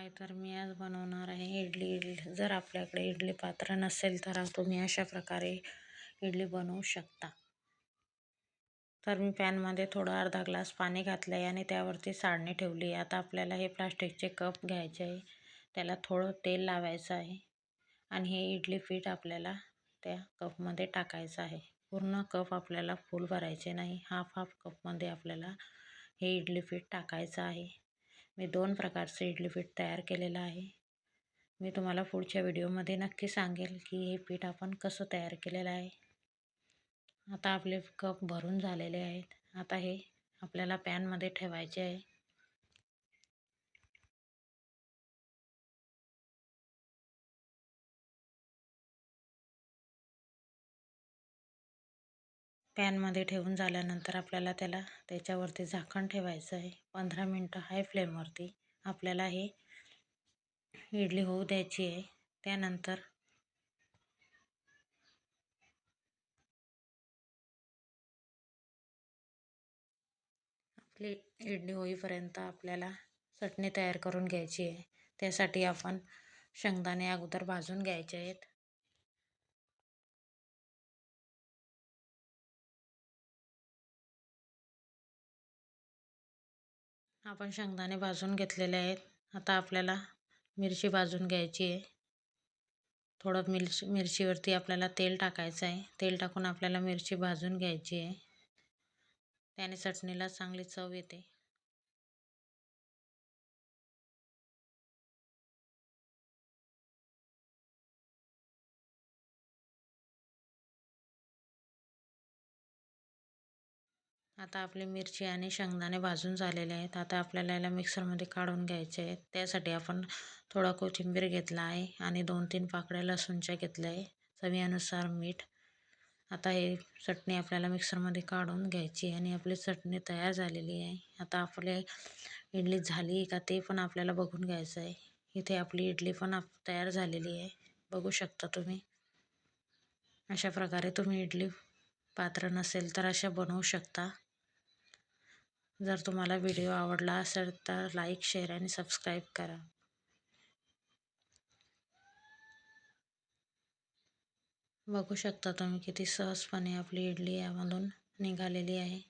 हाय तर मी आज बनवणार आहे इडली. इडली जर आपल्याकडे इडली पात्र नसेल तर तुम्ही अशा प्रकारे इडली बनवू शकता. तर मी पॅनमध्ये थोडं अर्धा ग्लास पाणी घातलं आहे आणि त्यावरती साडणी ठेवली आता आपल्याला हे प्लास्टिकचे कप घ्यायचे आहे. त्याला थोडं तेल लावायचं आहे आणि हे इडली पीठ आपल्याला त्या कपमध्ये टाकायचं आहे. पूर्ण कप आपल्याला फुल भरायचे नाही. हाफ हाफ कपमध्ये आपल्याला हे इडली पीठ टाकायचं आहे. मी दोन प्रकारचं इडली पीठ तयार केलेलं आहे. मी तुम्हाला पुढच्या व्हिडिओमध्ये नक्की सांगेल की हे पीठ आपण कसं तयार केलेलं आहे. आता आपले कप भरून झालेले आहेत. आता हे आपल्याला पॅनमध्ये ठेवायचे आहे. पॅनमध्ये ठेवून झाल्यानंतर आपल्याला त्याला त्याच्यावरती झाकण ठेवायचं आहे. पंधरा मिनटं हाय फ्लेमवरती आपल्याला हे इडली होऊ द्यायची आहे. त्यानंतर आपली इडली होईपर्यंत आपल्याला चटणी तयार करून घ्यायची आहे. त्यासाठी आपण शेंगदाणे अगोदर भाजून घ्यायचे आहेत. आपण शेंगदाणे भाजून घेतलेले आहेत. आता आपल्याला मिरची भाजून घ्यायची आहे. थोडं मिरची मिरचीवरती आपल्याला तेल टाकायचं आहे. तेल टाकून आपल्याला मिरची भाजून घ्यायची आहे. त्याने चटणीला चांगली चव येते. आता आपली मिरची आणि शेंगदाणे भाजून झालेले आहेत. आता आपल्याला याला मिक्सरमध्ये काढून घ्यायचे आहेत. त्यासाठी आपण थोडा कोथिंबीर घेतला आहे आणि दोन तीन पाकळ्या लसूणच्या घेतल्या आहे. चवीनुसार मीठ. आता हे चटणी आपल्याला मिक्सरमध्ये काढून घ्यायची आणि आपली चटणी तयार झालेली आहे. आता आपले इडली झाली का ते पण आपल्याला बघून घ्यायचं आहे. इथे आपली इडली पण आप तयार झालेली आहे. बघू शकता तुम्ही. अशा प्रकारे तुम्ही इडली पात्र नसेल तर अशा बनवू शकता. जर तुम्हाला व्हिडिओ आवडला असेल तर लाईक शेअर आणि सबस्क्राईब करा. बघू शकता तुम्ही किती सहजपणे आपली इडली यामधून निघालेली आहे.